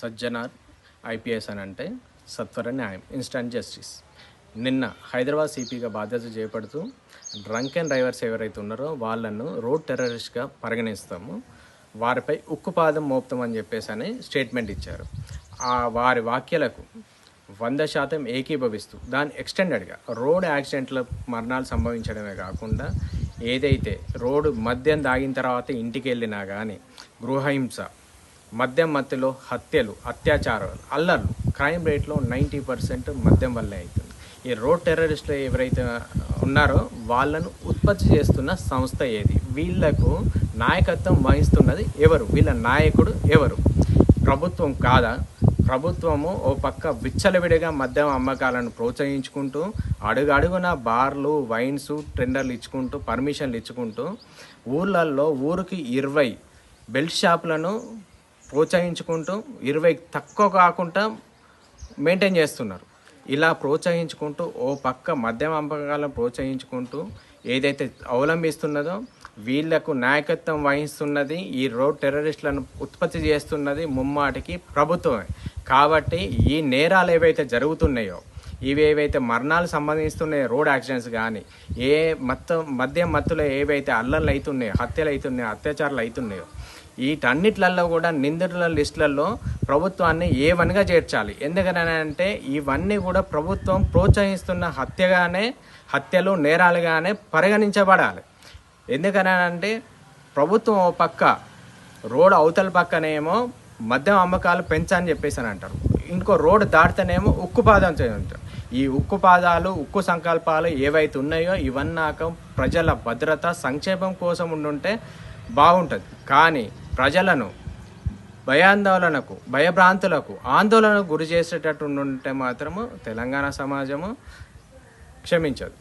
Sajjanar IPS అని అంటే సత్వర న్యాయం ఇన్స్టంట్ జస్టిస్ నిన్న హైదరాబాద్ సిపిగా బాధ్యత చేపడుతూ డ్రంక్ అండ్ డ్రైవర్స్ ఎవరైతే ఉన్నారో వాళ్ళను రోడ్ టెర్రరిస్ట్గా పరిగణిస్తాము. వారిపై ఉక్కుపాదం మోపుతామని చెప్పేసి అని స్టేట్మెంట్ ఇచ్చారు. ఆ వారి వాక్యాలకు వంద శాతం ఏకీభవిస్తూ దాని ఎక్స్టెండెడ్గా రోడ్ యాక్సిడెంట్ల మరణాలు సంభవించడమే కాకుండా ఏదైతే రోడ్డు మద్యం దాగిన తర్వాత ఇంటికి వెళ్ళినా కానీ గృహహింస మద్యం మత్తులో హత్యలు అత్యాచారాలు అల్లర్లు. క్రైమ్ రేట్లో నైంటీ పర్సెంట్ మద్యం వల్లే అవుతుంది. ఈ రోడ్ టెర్రరిస్టులు ఎవరైతే ఉన్నారో వాళ్ళను ఉత్పత్తి చేస్తున్న సంస్థ ఏది? వీళ్ళకు నాయకత్వం వహిస్తున్నది ఎవరు? వీళ్ళ నాయకుడు ఎవరు? ప్రభుత్వం కాదా? ప్రభుత్వము ఓ పక్క విచ్చలవిడిగా మద్యం అమ్మకాలను ప్రోత్సహించుకుంటూ అడుగడుగున బార్లు వైన్స్ టెండర్లు ఇచ్చుకుంటూ పర్మిషన్లు ఇచ్చుకుంటూ ఊర్లల్లో ఊరికి ఇరవై బెల్ట్ షాపులను ప్రోత్సహించుకుంటూ ఇరవై తక్కువ కాకుండా మెయింటైన్ చేస్తున్నారు. ఇలా ప్రోత్సహించుకుంటూ ఓ పక్క మద్యం అమ్మకాలను ప్రోత్సహించుకుంటూ ఏదైతే అవలంబిస్తున్నదో వీళ్ళకు నాయకత్వం వహిస్తున్నది ఈ రోడ్ టెర్రరిస్టులను ఉత్పత్తి చేస్తున్నది ముమ్మాటికి ప్రభుత్వమే. కాబట్టి ఈ నేరాలు ఏవైతే జరుగుతున్నాయో ఇవి ఏవైతే మరణాలు సంబంధిస్తున్నాయి రోడ్ యాక్సిడెంట్స్ కానీ ఏ మొత్తం మద్యం మత్తులో ఏవైతే అల్లర్లు అవుతున్నాయో హత్యలు అవుతున్నాయో అత్యాచారాలు అవుతున్నాయో వీటన్నిట్లలో కూడా నిందితుల లిస్టులలో ప్రభుత్వాన్ని ఏ వన్గా చేర్చాలి? ఎందుకనంటే ఇవన్నీ కూడా ప్రభుత్వం ప్రోత్సహిస్తున్న హత్యగానే హత్యలు నేరాలుగానే పరిగణించబడాలి. ఎందుకనంటే ప్రభుత్వం ఓ పక్క రోడ్ అవతల పక్కనేమో మద్యం అమ్మకాలు పెంచని చెప్పేసి అని అంటారు. ఇంకో రోడ్ దాటితేనేమో ఉక్కుపాదం చేయంటారు. ఈ ఉక్కు పాదాలు ఉక్కు సంకల్పాలు ఏవైతే ఉన్నాయో ఇవన్నాక ప్రజల భద్రత సంక్షేమం కోసం ఉండుంటే బాగుంటుంది. కానీ ప్రజలను భయాందోళనకు భయభ్రాంతులకు ఆందోళనకు గురి చేసేటట్టు ఉంటే మాత్రము తెలంగాణ సమాజము క్షమించదు.